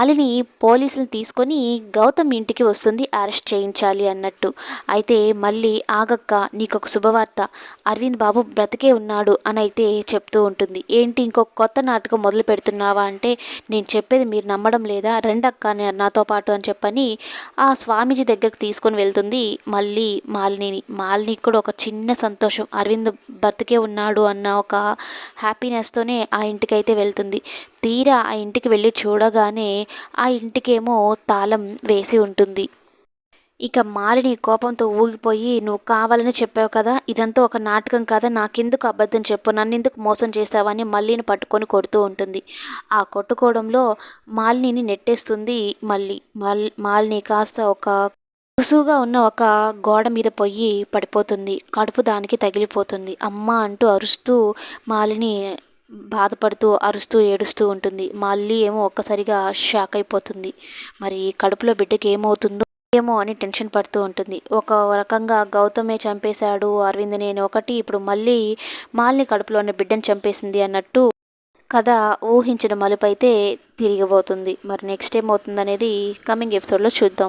అలిని పోలీసులు తీసుకొని గౌతమ్ ఇంటికి వస్తుంది అరెస్ట్ చేయించాలి అన్నట్టు. అయితే మళ్ళీ ఆగక్క నీకు ఒక శుభవార్త. అరవింద్ బాబు బ్రతికే ఉన్నాడు అని అయితే చెప్తూ ఉంటుంది. ఏంటి ఇంకొక కొత్త నాటకం మొదలు పెడుతున్నావా అంటే నేను చెప్పేది మీరు నమ్మడం లేదా? రెండక్క నాతో పాటు అని చెప్పని ఆ స్వామీజీ దగ్గరికి తీసుకొని వెళ్తుంది. మళ్ళీ మాలినిని మాలినికి కూడా ఒక చిన్న సంతోషం. అరవింద్ బ్రతికే ఉన్నాడు అన్న ఒక హ్యాపీనెస్తోనే ఆ ఇంటికి అయితే వెళ్తుంది. తీరా ఆ ఇంటికి వెళ్ళి చూడగానే ఆ ఇంటికేమో తాళం వేసి ఉంటుంది. ఇక మాలిని కోపంతో ఊగిపోయి నువ్వు కావాలని చెప్పావు కదా ఇదంతా ఒక నాటకం కదా? నాకెందుకు అబద్ధం చెప్పు? నన్ను ఎందుకు మోసం చేస్తావని మళ్ళీని పట్టుకొని కొడుతూ ఉంటుంది. ఆ కొట్టుకోవడంలో మాలినిని నెట్టేస్తుంది మళ్ళీ మల్ మాలిని కాస్త ఒక కుసుగా ఉన్న ఒక గోడ మీద పొయ్యి పడిపోతుంది. కడుపు దానికి తగిలిపోతుంది. అమ్మ అంటూ అరుస్తూ మాలిని బాధపడుతూ అరుస్తూ ఏడుస్తూ ఉంటుంది. మళ్ళీ ఏమో ఒక్కసారిగా షాక్ అయిపోతుంది. మరి కడుపులో బిడ్డకి ఏమవుతుందో ఏమో అని టెన్షన్ పడుతూ ఉంటుంది. ఒక రకంగా గౌతమే చంపేశాడు అరవింద్ నేను ఒకటి ఇప్పుడు మళ్ళీ మాల్ని కడుపులో ఉన్న బిడ్డను చంపేసింది అన్నట్టు కథ ఊహించిన మలుపు అయితే తిరిగిపోతుంది. మరి నెక్స్ట్ ఏమవుతుంది అనేది కమింగ్ ఎపిసోడ్లో చూద్దాం.